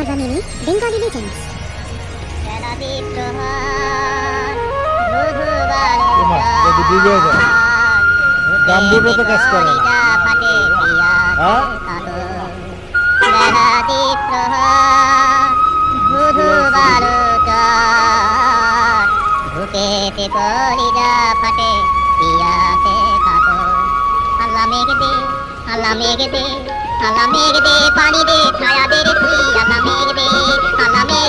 Bangla mini Bengali legends গাম্বুটও তো কাজ করে না হ্যাঁ কাটো আল্লাহ মেঘে দে আল্লাহ মেঘে দে hala meg de pani de thaya de re si hala meg de hala meg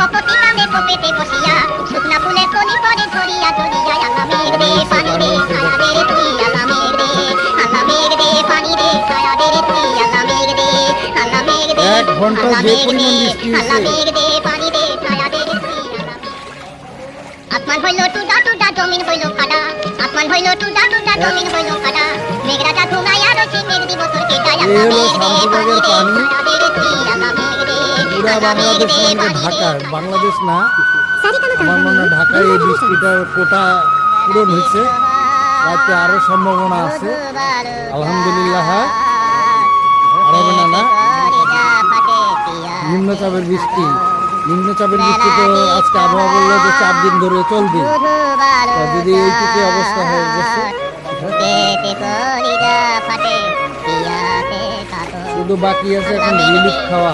ঘণ্টা যে পরিমাণ বৃষ্টি আসমান হইল টুটা টুটা জমিন হইল কাটা আসমান হইল টুটা টুটা জমিন হইল কাটা মেঘরাজা ঘুমাইয়া রয়েছে মেঘ দিবস কেটা পুরা বাংলাদেশ সঙ্গে বাংলাদেশ না আমার মনে ঢাকায় এই বৃষ্টিটার কোটা পূরণ হয়েছে রাতে আরও সম্ভাবনা আছে আলহামদুলিল্লাহ আরও না নিম্নচাপের বৃষ্টি। নিম্নচাপের বৃষ্টি তো আজকে আবহাওয়া বলল যে চার দিন ধরে চলবে। যদি এইটুকু অবস্থা হয়ে গেছে শুধু বাকি আছে এখন রিলিফ খাওয়া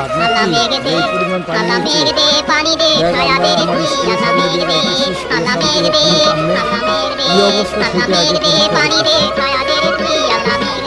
এই পরিমাণ পানি কি অবস্থা আগে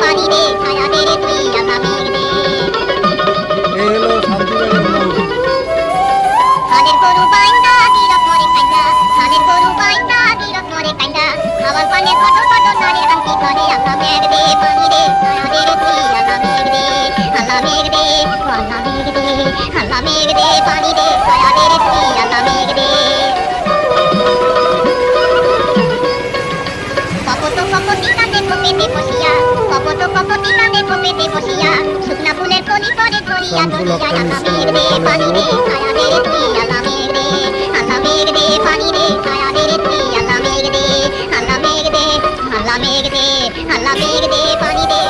पानी খেতে বসিয়া শুকনা ফুলের কলি করে ধরিয়া ধরিয়া রাখা মেঘ রে পানি রে ছায়া রে তুই আলা মেঘ রে আলা মেঘ রে পানি রে ছায়া রে তুই আলা মেঘ রে আলা মেঘ রে আলা মেঘ রে আলা মেঘ রে পানি রে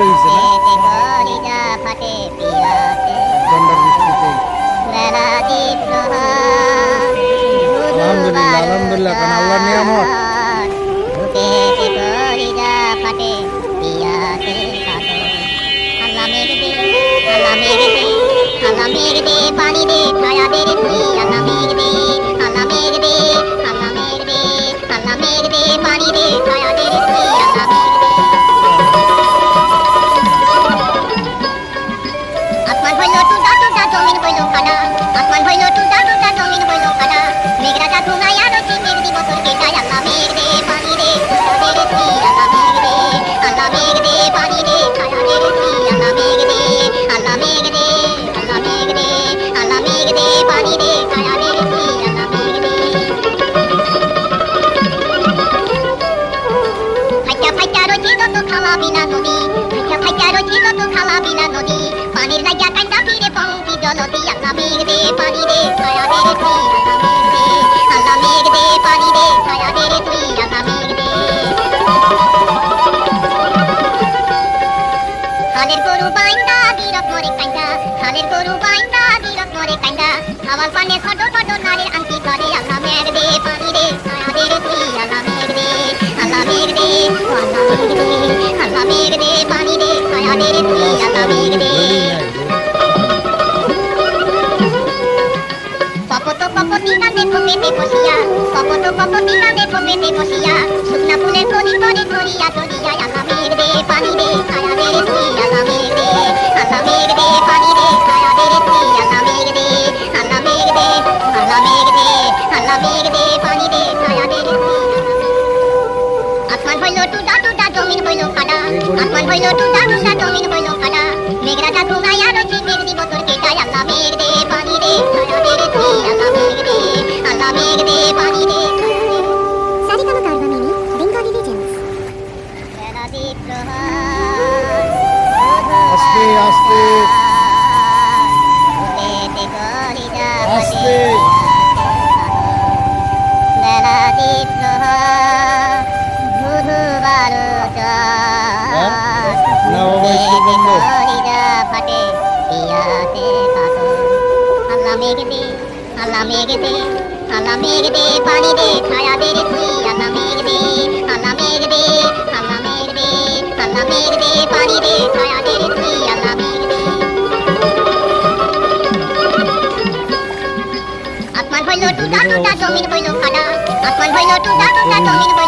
বৃষ্টিতে হয়েছে না? ঠান্ডার বৃষ্টিতে আলহামদুলিল্লাহ আলহামদুলিল্লাহ কারণ আল্লাহ নিয়ামত আল্লাহ মেঘ দে পানি দে ছায়া দে কপে বসিয়া কপট কপটি নামে কপেতে বসিয়া শুকনা ফুলে ধরি ধরি ধরিয়া ধরিয়া আকা মেঘ দে পানি দে ছায়া দে তুই আকা মেঘ দে আকা মেঘ দে পানি দে ছায়া দে তুই আকা মেঘ দে আকা মেঘ দে আকা মেঘ দে আকা মেঘ দে পানি দে ছায়া দে তুই আসমান হইল টুটা টুটা জমিন হইল কাটা আসমান হইল টুটা আল্লাহ মেঘ দে আল্লাহ মেঘ দে পানি দে, ছায়া দে রে তুই আল্লাহ মেঘ দে আল্লাহ মেঘ দে আল্লাহ মেঘ দে আল্লাহ মেঘ দে পানি দে, ছায়া দে রে তুই আল্লাহ মেঘ দে আসমান হইল টুটা টুটা জমির হইল ফাটা আসমান হইল টুটা টুটা জমির হইল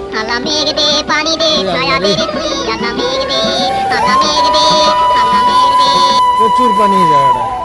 কালা মেঘ দে পানি দে ছায়া দে তুই কালা মেঘ প্রচুর পানি জায়গাটা।